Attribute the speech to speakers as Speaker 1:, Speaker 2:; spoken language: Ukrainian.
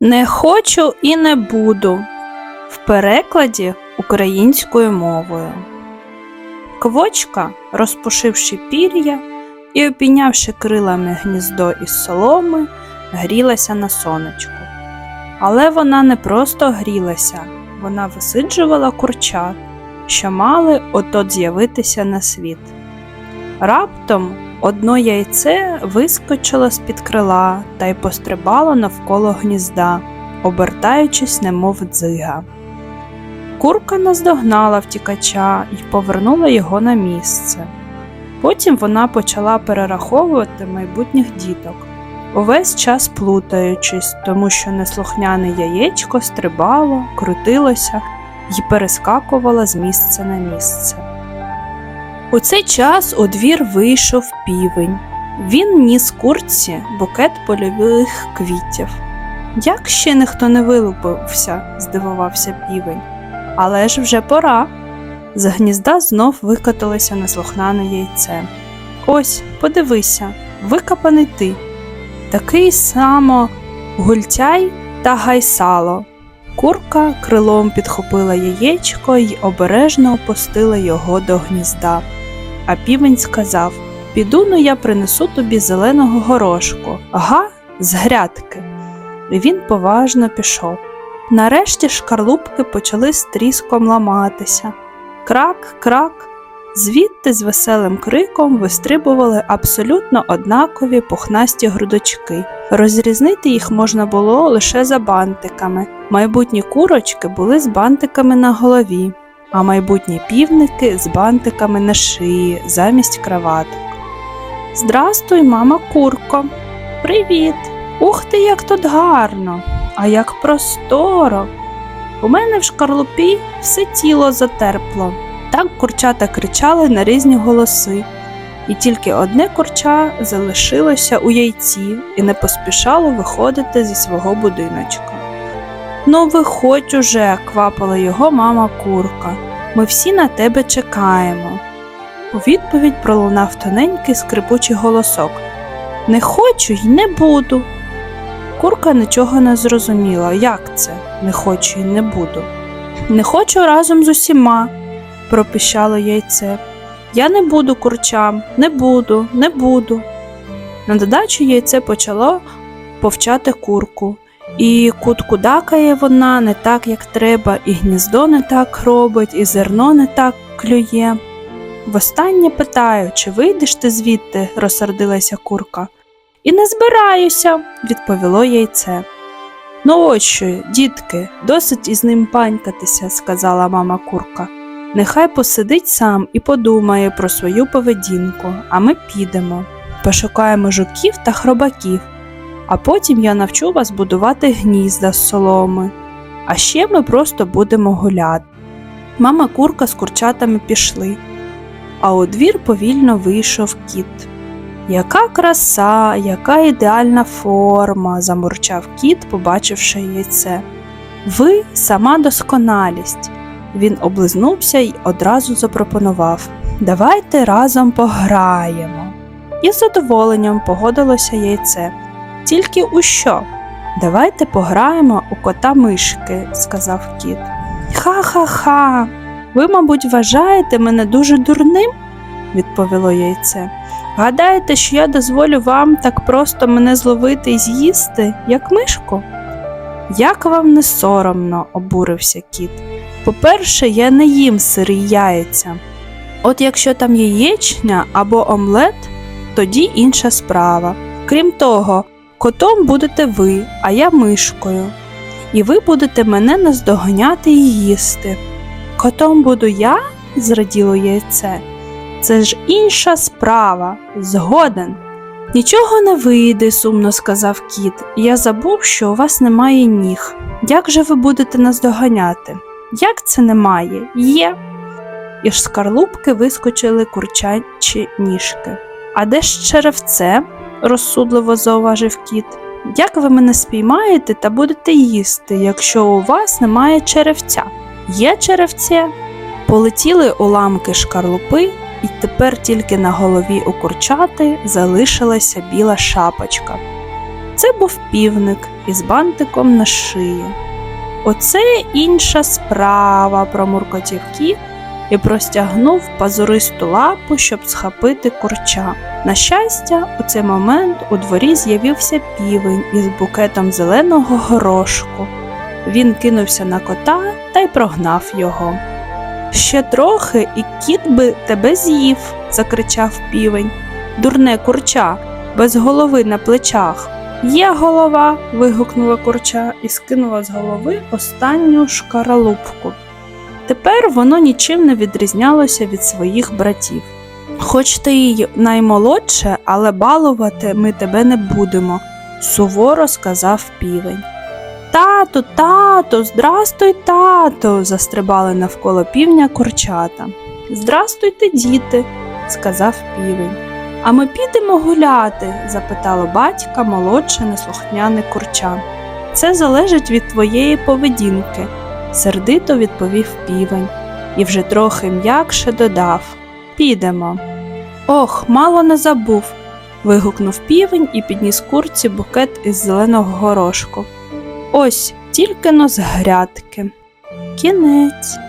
Speaker 1: Не хочу і не буду. В перекладі українською мовою. Квочка, розпушивши пір'я і опінявши крилами гніздо із соломи, грілася на сонечку. Але вона не просто грілася, вона висиджувала курчат, що мали отот з'явитися на світ. Раптом одно яйце вискочило з-під крила та й пострибало навколо гнізда, обертаючись, немов дзига. Курка наздогнала втікача і повернула його на місце. Потім вона почала перераховувати майбутніх діток, увесь час плутаючись, тому що неслухняне яєчко стрибало, крутилося і перескакувало з місця на місце. У цей час у двір вийшов півень. Він ніс курці букет польових квітів. Як ще ніхто не вилупився, здивувався півень. Але ж вже пора. З гнізда знов викотилося неслухняне яйце. Ось, подивися, викопаний ти. Такий само гультяй та гайсало. Курка крилом підхопила яєчко й обережно опустила його до гнізда. А півень сказав: Піду ну я принесу тобі зеленого горошку, га, з грядки. І він поважно пішов. Нарешті шкарлупки почали з тріском ламатися. Крак, крак. Звідти з веселим криком вистрибували абсолютно однакові пухнасті грудочки. Розрізнити їх можна було лише за бантиками. Майбутні курочки були з бантиками на голові, а майбутні півники з бантиками на шиї замість краваток. Здрастуй, мама курко. Привіт! Ух ти, як тут гарно, а як просторо. У мене в шкарлупі все тіло затерпло. Так курчата кричали на різні голоси, і тільки одне курча залишилося у яйці і не поспішало виходити зі свого будиночка. Ну, виходь уже, квапила його мама курка. Ми всі на тебе чекаємо. У відповідь пролунав тоненький скрипучий голосок Не хочу й не буду. Курка нічого не зрозуміла, як це не хочу й не буду. Не хочу разом з усіма, пропищало яйце. Я не буду курчам, не буду, не буду. На додачу яйце почало повчати курку, і куткудакає вона не так, як треба, і гніздо не так робить, і зерно не так клює. Востаннє питаю, чи вийдеш ти звідти, розсердилася курка. І не збираюся, відповіло яйце. Ну от що, дітки, досить із ним панькатися, сказала мама курка. Нехай посидить сам і подумає про свою поведінку, а ми підемо. Пошукаємо жуків та хробаків, а потім я навчу вас будувати гнізда з соломи. А ще ми просто будемо гуляти. Мама курка з курчатами пішли, а у двір повільно вийшов кіт. Яка краса, яка ідеальна форма, замурчав кіт, побачивши яйце. Ви сама досконалість. Він облизнувся й одразу запропонував Давайте разом пограємо. І з задоволенням погодилося яйце. Тільки у що? Давайте пограємо у кота мишки, сказав кіт. Ха-ха-ха. Ви, мабуть, вважаєте мене дуже дурним? відповіло яйце. Гадаєте, що я дозволю вам так просто мене зловити і з'їсти, як мишку? Як вам не соромно, обурився кіт. По-перше, я не їм сирі яйця. От якщо там яєчня або омлет, тоді інша справа. Крім того, котом будете ви, а я мишкою. І ви будете мене наздоганяти і їсти. Котом буду я, зраділо яйце. Це ж інша справа, згоден. Нічого не вийде, сумно сказав кіт. Я забув, що у вас немає ніг. Як же ви будете наздоганяти? Як це немає? Є. Із скарлупки вискочили курчачі ніжки. А де ж черевце? Розсудливо зауважив кіт. Як ви мене спіймаєте та будете їсти, якщо у вас немає черевця? Є черевце? Полетіли уламки шкарлупи, і тепер тільки на голові у курчати залишилася біла шапочка. Це був півник із бантиком на шиї. Оце інша справа, промуркотів кіт і простягнув пазуристу лапу, щоб схопити курча. На щастя, у цей момент у дворі з'явився півень із букетом зеленого горошку. Він кинувся на кота та й прогнав його. Ще трохи, і кіт би тебе з'їв, закричав півень. Дурне курча, без голови на плечах. Є голова. вигукнула курча і скинула з голови останню шкаралупку. Тепер воно нічим не відрізнялося від своїх братів. Хоч ти й наймолодше, але балувати ми тебе не будемо, суворо сказав півень. Тату, тату, здрастуй, тату, застрибали навколо півня курчата. Здрастуйте, діти, сказав півень. А ми підемо гуляти? запитало батька молодше неслухняне курча. Це залежить від твоєї поведінки, сердито відповів півень і вже трохи м'якше додав Підемо. Ох, мало не забув. вигукнув півень і підніс курці букет із зеленого горошку. Ось тільки но з грядки. Кінець.